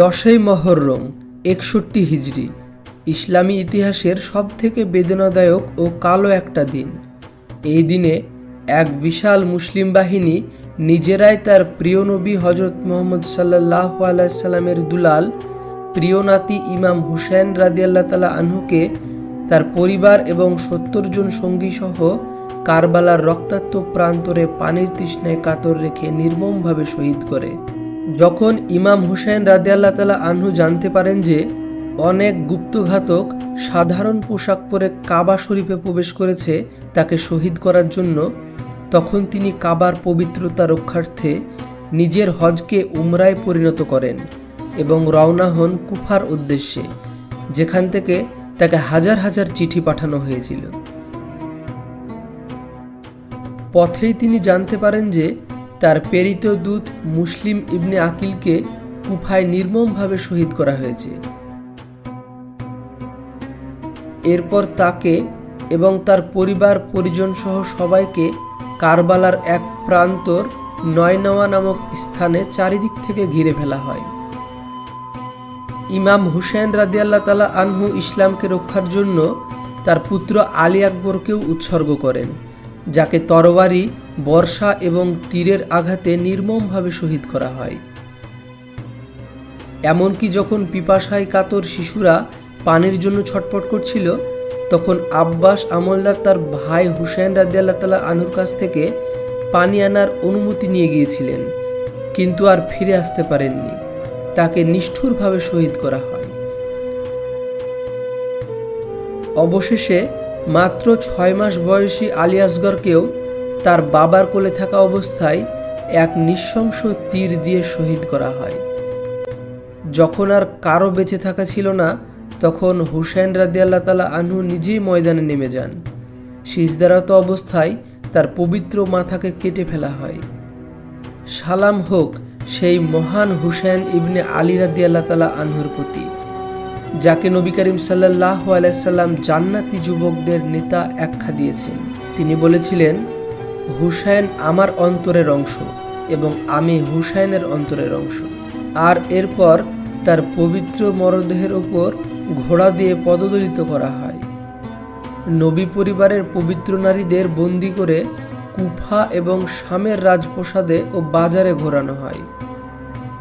দশই মহরম, একষট্টি হিজড়ি ইসলামী ইতিহাসের সবথেকে বেদনাদায়ক ও কালো একটা দিন। এই দিনে এক বিশাল মুসলিম বাহিনী নিজেরাই তার প্রিয় নবী হজরত মোহাম্মদ সাল্লাহ আলাইসাল্লামের দুলাল, প্রিয় নাতি ইমাম হুসেন রাদিয়াল্লাহ তালা আনহুকে তার পরিবার এবং সত্তর জন সঙ্গী সহ কারবালার রক্তাক্ত প্রান্তরে পানির তৃষ্ণায় কাতর রেখে নির্মমভাবে শহীদ করে। যখন ইমাম হুসেন রাদিয়াল্লাহ তালা আনহু জানতে পারেন যে অনেক গুপ্তঘাতক সাধারণ পোশাক পরে কাবা শরীফে প্রবেশ করেছে তাকে শহীদ করার জন্য, তখন তিনি কাবার পবিত্রতা রক্ষার্থে নিজের হজকে উমরায় পরিণত করেন এবং রওনা হন কুফার উদ্দেশ্যে, যেখান থেকে তাকে হাজার হাজার চিঠি পাঠানো হয়েছিল। পথেই তিনি জানতে পারেন যে তার প্রেরিত দূত মুসলিম ইবনে আকিলকে কুফায় নির্মমভাবে শহীদ করা হয়েছে। এরপর তাকে এবং তার পরিবার, পরিজন সহ সবাইকে কারবালার এক প্রান্তর নয়নওয়া নামক স্থানে চারিদিক থেকে ঘিরে ফেলা হয়। ইমাম হুসেন রাদিয়াল্লাহ তালা আনহু ইসলামকে রক্ষার জন্য তার পুত্র আলী আকবরকেও উৎসর্গ করেন, যাকে তরবারি বর্ষা এবং তীরের আঘাতে নির্মমভাবে শহীদ করা হয়। এমনকি যখন পিপাসায় কাতর শিশুরা পানির জন্য ছটপট করছিল, তখন আব্বাস আমলদার তার ভাই হুসেন রাদিয়াল্লাহ তালা আনুর কাছ থেকে পানি আনার অনুমতি নিয়ে গিয়েছিলেন, কিন্তু আর ফিরে আসতে পারেননি। তাকে নিষ্ঠুরভাবে শহীদ করা হয়। অবশেষে মাত্র ছয় মাস বয়সী আলী আসগরকেও তার বাবার কোলে থাকা অবস্থায় এক নৃশংস তীর দিয়ে শহীদ করা হয়। যখন আর কারও বেঁচে থাকা ছিল না, তখন হুসেন রাদিয়াল্লাহ তালা আনহু নিজেই ময়দানে নেমে যান। সিজদারত অবস্থায় তার পবিত্র মাথাকে কেটে ফেলা হয়। সালাম হোক সেই মহান হুসেন ইবনে আলী রাদিয়াল্লাহ তালা আনহুর প্রতি, যাকে নবী করিম সাল্লাহ আলাইসাল্লাম জান্নাতি যুবকদের নেতা আখ্যা দিয়েছেন। তিনি বলেছিলেন হুসাইন আমার অন্তরের অংশ এবং আমি হুসাইনের অন্তরের অংশ। আর এরপর তার পবিত্র মরদেহের ওপর ঘোড়া দিয়ে পদদলিত করা হয়। নবী পরিবারের পবিত্র নারীদের বন্দি করে কুফা এবং শামের রাজপ্রসাদে ও বাজারে ঘোরানো হয়।